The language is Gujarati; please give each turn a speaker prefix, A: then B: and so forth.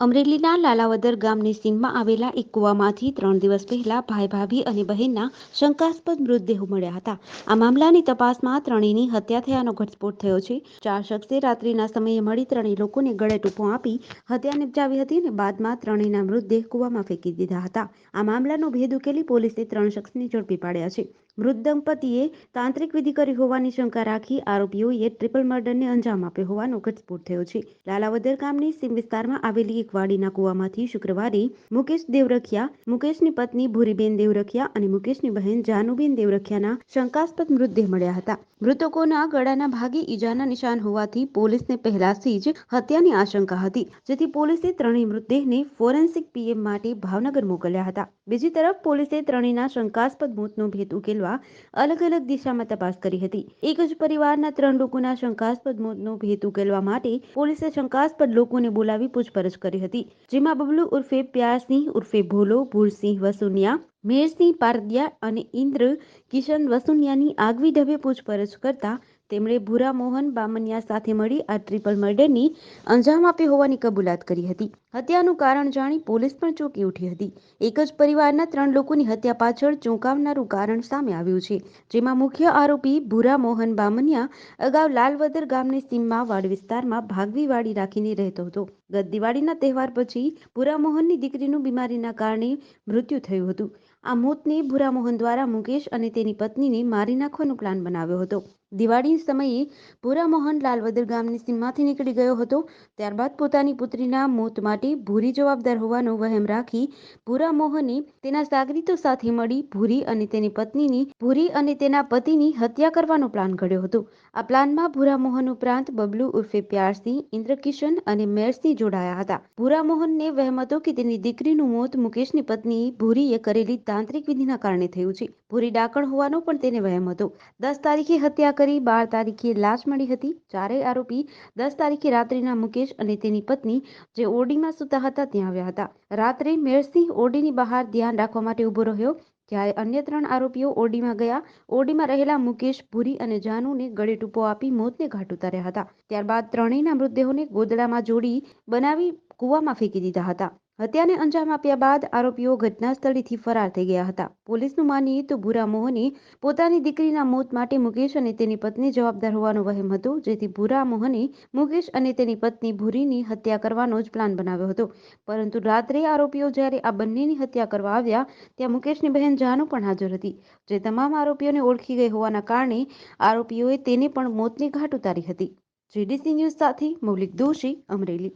A: અમરેલીના લાલાવદર ગામની સીમમાં આવેલા એક કૂવામાંથી ત્રણ દિવસ પહેલા ભાઈ ભાભી અને બહેનના શંકાસ્પદ મૃતદેહો મળ્યા હતા. આ મામલાની તપાસમાં ત્રણેયની હત્યા થયાનો ઘટસ્ફોટ થયો છે. ચાર શખ્સે રાત્રિના સમયે મળી ત્રણેય લોકોને ગળે ટૂંપો આપી હત્યા નિપજાવી હતી અને બાદમાં ત્રણેયના મૃતદેહ કૂવામાં ફેંકી દીધા હતા. આ મામલાનો ભેદ ઉકેલી પોલીસે ત્રણ શખ્સને ઝડપી પાડ્યા છે. મૃત દંપતીએ તાંત્રિક વિધિ કરી હોવાની શંકા રાખી આરોપીઓએ ટ્રિપલ મર્ડરને અંજામ આપ્યો હોવાનો ઘટસ્ફોટ થયો છે. લાલાવદર ગામની સીમ વિસ્તારમાં આવેલી એક વાડીના કુવામાંથી શુક્રવારે મુકેશ દેવરખિયા, મુકેશની પત્ની ભૂરીબેન દેવરખિયા અને મુકેશની બહેન જાનુબેન દેવરખિયાના શંકાસ્પદ મૃતદેહ મળ્યા હતા. મૃતકોના ગળાના ભાગે ઈજાના નિશાન હોવાથી પોલીસને પહેલાથી જ હત્યાની આશંકા હતી, જેથી પોલીસે ત્રણેય મૃતદેહને ફોરેન્સિક પીએમ માટે ભાવનગર મોકલ્યા હતા. બીજી તરફ પોલીસે ત્રણેયના શંકાસ્પદ મોતનો ભેદ ઉકેલવા અલગ અલગ દિશામાં તપાસ કરી હતી. એક જ પરિવારના ત્રણ લોકોના શંકાસ્પદ મોતનો ભેદ ઉકેલવા માટે પોલીસે શંકાસ્પદ લોકોને બોલાવી પૂછપરછ કરી હતી. જેમાં બબલુ ઉર્ફે પ્યારસિંહ, ઉર્ફે ભોલો ભૂરસિંહ વસુનિયા, મેરસિંહ પારદિયા અને ઇન્દ્ર કિશન વસુનિયાની આગવી ઢબે પૂછપરછ કરતા તેમણે ભૂરા મોહન બામનિયા સાથે મળી આ ટ્રિપલ મર્ડરની અંજામ આપ્યો હોવાની કબૂલાત કરી હતી. હત્યાનું કારણ જાણી પોલીસ પણ ચોંકી ઉઠી હતી. એક જ પરિવારના ત્રણ લોકોની હત્યા પાછળ ચોંકાવનારું કારણ સામે આવ્યું છે, જેમાં મુખ્ય આરોપી ભૂરા મોહન બામનિયા અગાઉ લાલવદર ગામની સીમમાં વાડ વિસ્તારમાં ભાગવી વાડી રાખીને રહેતો હતો. ગત દિવાળીના તહેવાર પછી ભૂરા મોહનની દીકરીનું બીમારીના કારણે મૃત્યુ થયું હતું. આ મોતને ભૂરા મોહન દ્વારા મુકેશ અને તેની પત્નીને મારી નાખવાનો પ્લાન બનાવ્યો હતો. દિવાળી સમયે ભૂરા મોહન લાલવદર ગામની સીમમાંથી નીકળી ગયો હતો. ત્યારબાદ પોતાની પુત્રીના મોત માટે ભૂરી જવાબદાર હોવાનો વહેમ રાખી ભૂરા મોહને તેના સાગરીતો સાથે મળી ભૂરી અને તેની પત્નીની, ભૂરી અને તેના પતિની હત્યા કરવાનો પ્લાન ઘડ્યો હતો. આ પ્લાનમાં ભૂરા મોહન ઉપરાંત બબલુ ઉર્ફે પ્યારસિંહ, ઇન્દ્રકિશન અને મેરસિંહ જોડાયા હતા. ભૂરા મોહનને વહેમ હતો કે તેની દીકરીનું મોત મુકેશની પત્ની ભૂરીએ કરેલી તાંત્રિક વિધિના કારણે થયું છે. ભૂરી ડાકણ હોવાનો પણ તેને વહેમ હતો. દસ તારીખે હત્યા કરી બાર તારીખે લાશ મળી હતી. ચારેય આરોપી દસ તારીખે રાત્રિના મુકેશ અને તેની પત્ની જે ઓરડીમાં સૂતા હતા ત્યાં આવ્યા હતા. રાત્રે મેળસિંહ ઓરડીની બહાર ધ્યાન રાખવા માટે ઊભો રહ્યો જ્યારે અન્ય ત્રણ આરોપીઓ ઓરડીમાં ગયા. ઓરડીમાં રહેલા મુકેશ, ભૂરી અને જાનુને ગળે ટૂંપો આપી મોતને ઘાટ ઉતાર્યા હતા. ત્યારબાદ ત્રણેયના મૃતદેહોને ગોદડામાં જોડી બનાવી કૂવામાં ફેંકી દીધા હતા. હત્યાને અંજામ આપ્યા બાદ આરોપીઓ ઘટના સ્થળેથી ફરાર થઈ ગયા હતા. પોલીસનું માનીએ તો ભૂરા મોહને પોતાની દીકરીના મોત માટે મુકેશ અને તેની પત્ની જવાબદાર હોવાનો વહેમ હતો, જેથી ભૂરા મોહને મુકેશ અને તેની પત્ની ભૂરીની હત્યા કરવાનો જ પ્લાન બનાવ્યો હતો. પરંતુ રાત્રે આરોપીઓ જ્યારે આ બંનેની હત્યા કરવા આવ્યા, ત્યાં મુકેશની બહેન જાનુ પણ હાજર હતી, જે તમામ આરોપીઓને ઓળખી ગઈ હોવાના કારણે આરોપીઓએ તેને પણ મોતને ઘાટ ઉતારી હતી. જીડીસી ન્યૂઝ સાથે મૌલિક દોશી અમરેલી.